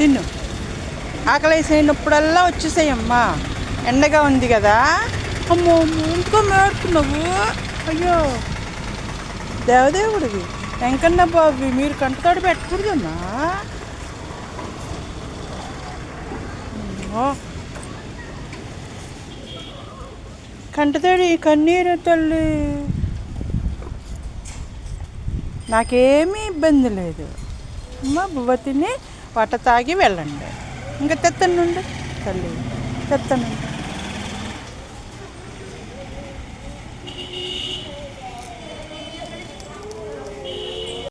తిన్ను. ఆకలేసినప్పుడల్లా వచ్చేసాయమ్మా. ఎండగా ఉంది కదా. అమ్మో ఇంకో మేడుకున్నావు అయ్యో. దేవదేవుడివి. వెంకన్న బాబు మీరు కంటతోడు పెట్టకూడదమ్మా. అమ్మో. కంటతోడి కన్నీరు తల్లి. నాకేమీ ఇబ్బంది లేదు. అమ్మ బువ్వ తిని వాట తాగి వెళ్ళండి. ఇంకా తెత్తనుండి? తల్లి తెత్తనుండి.